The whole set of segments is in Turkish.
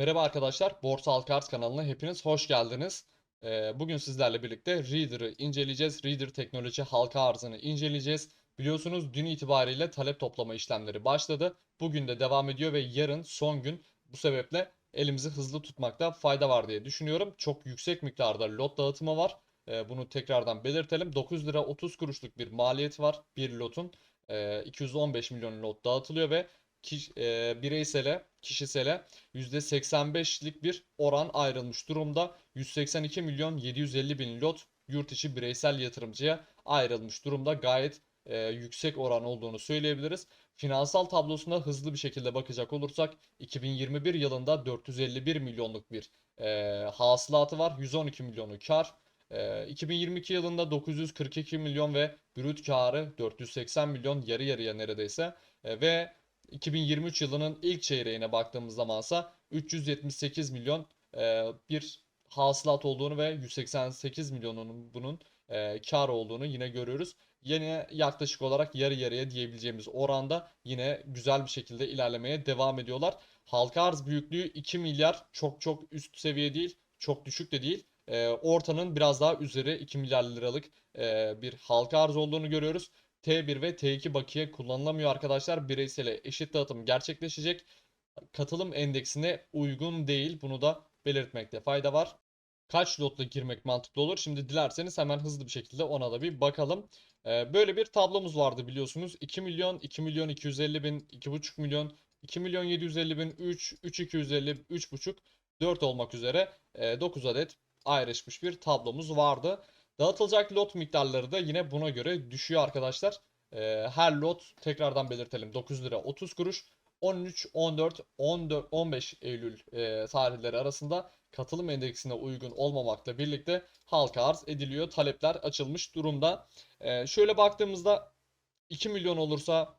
Merhaba arkadaşlar, Borsa Halka Arz kanalına hepiniz hoş geldiniz. Ee, Bugün sizlerle birlikte Reader'ı inceleyeceğiz. Reader teknoloji halka arzını inceleyeceğiz. Biliyorsunuz dün itibariyle talep toplama işlemleri başladı. Bugün de devam ediyor ve yarın son gün. Bu sebeple elimizi hızlı tutmakta fayda var diye düşünüyorum. Çok yüksek miktarda lot dağıtımı var. Ee, Bunu tekrardan belirtelim. 9 lira 30 kuruşluk bir maliyeti var bir lotun. Ee, 215 milyon lot dağıtılıyor ve kiş- e, bireysele, kişisele %85'lik bir oran ayrılmış durumda. 182 milyon 750 bin lot yurt içi bireysel yatırımcıya ayrılmış durumda. Gayet e, yüksek oran olduğunu söyleyebiliriz. Finansal tablosuna hızlı bir şekilde bakacak olursak 2021 yılında 451 milyonluk bir e, hasılatı var. 112 milyonu kar. E, 2022 yılında 942 milyon ve brüt karı 480 milyon yarı yarıya neredeyse. E, ve 2023 yılının ilk çeyreğine baktığımız zamansa 378 milyon e, bir hasılat olduğunu ve 188 milyonun bunun e, kar olduğunu yine görüyoruz. Yine yaklaşık olarak yarı yarıya diyebileceğimiz oranda yine güzel bir şekilde ilerlemeye devam ediyorlar. Halka arz büyüklüğü 2 milyar çok çok üst seviye değil, çok düşük de değil. E, ortanın biraz daha üzeri 2 milyar liralık e, bir halka arz olduğunu görüyoruz. T1 ve T2 bakiye kullanılamıyor arkadaşlar. Bireysele eşit dağıtım gerçekleşecek. Katılım endeksine uygun değil. Bunu da belirtmekte fayda var. Kaç lotla girmek mantıklı olur? Şimdi dilerseniz hemen hızlı bir şekilde ona da bir bakalım. Ee, böyle bir tablomuz vardı biliyorsunuz. 2 milyon, 2 milyon 250 bin, 2,5 milyon, 2 milyon 750 bin, 3, 3 250, 3,5, 4 olmak üzere e, 9 adet ayrışmış bir tablomuz vardı. Dağıtılacak lot miktarları da yine buna göre düşüyor arkadaşlar. Ee, her lot tekrardan belirtelim 9 lira 30 kuruş. 13, 14, 14, 15 Eylül e, tarihleri arasında katılım endeksine uygun olmamakla birlikte halka arz ediliyor. Talepler açılmış durumda. Ee, şöyle baktığımızda 2 milyon olursa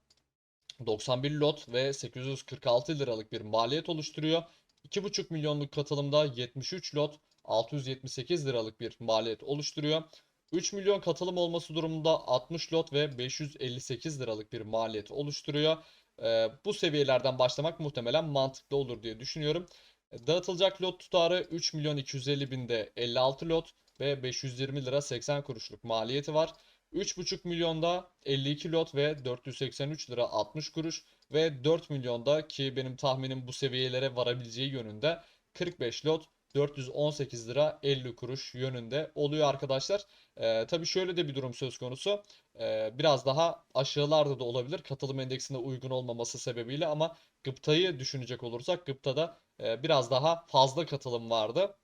91 lot ve 846 liralık bir maliyet oluşturuyor. 2,5 milyonluk katılımda 73 lot 678 liralık bir maliyet oluşturuyor. 3 milyon katılım olması durumunda 60 lot ve 558 liralık bir maliyet oluşturuyor. Ee, bu seviyelerden başlamak muhtemelen mantıklı olur diye düşünüyorum. E, Dağıtılacak lot tutarı 3 milyon 250 binde 56 lot ve 520 lira 80 kuruşluk maliyeti var. 3,5 milyonda 52 lot ve 483 lira 60 kuruş ve 4 milyonda ki benim tahminim bu seviyelere varabileceği yönünde 45 lot 418 lira 50 kuruş yönünde oluyor arkadaşlar. Ee, tabii şöyle de bir durum söz konusu. Ee, biraz daha aşağılarda da olabilir katılım endeksine uygun olmaması sebebiyle ama Gıpta'yı düşünecek olursak Gıpta'da e, biraz daha fazla katılım vardı.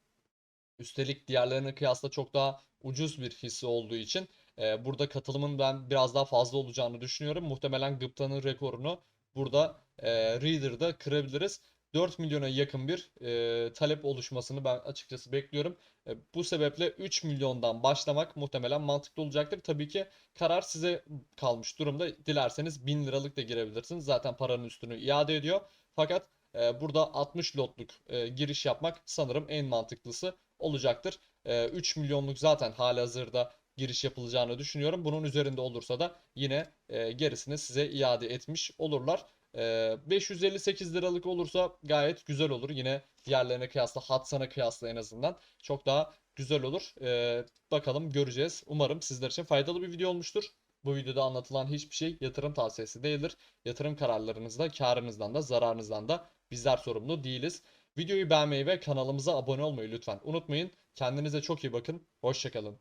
Üstelik diğerlerine kıyasla çok daha ucuz bir hisse olduğu için e, burada katılımın ben biraz daha fazla olacağını düşünüyorum. Muhtemelen Gıpta'nın rekorunu burada e, Reader'da kırabiliriz. 4 milyona yakın bir e, talep oluşmasını ben açıkçası bekliyorum. E, bu sebeple 3 milyondan başlamak muhtemelen mantıklı olacaktır. Tabii ki karar size kalmış durumda. Dilerseniz 1000 liralık da girebilirsiniz. Zaten paranın üstünü iade ediyor. Fakat e, burada 60 lotluk e, giriş yapmak sanırım en mantıklısı olacaktır. E, 3 milyonluk zaten halihazırda giriş yapılacağını düşünüyorum. Bunun üzerinde olursa da yine e, gerisini size iade etmiş olurlar. Ee, 558 liralık olursa gayet güzel olur. Yine diğerlerine kıyasla, Hatsan'a kıyasla en azından çok daha güzel olur. Ee, bakalım göreceğiz. Umarım sizler için faydalı bir video olmuştur. Bu videoda anlatılan hiçbir şey yatırım tavsiyesi değildir. Yatırım kararlarınızda, karınızdan da, zararınızdan da bizler sorumlu değiliz. Videoyu beğenmeyi ve kanalımıza abone olmayı lütfen unutmayın. Kendinize çok iyi bakın. Hoşçakalın.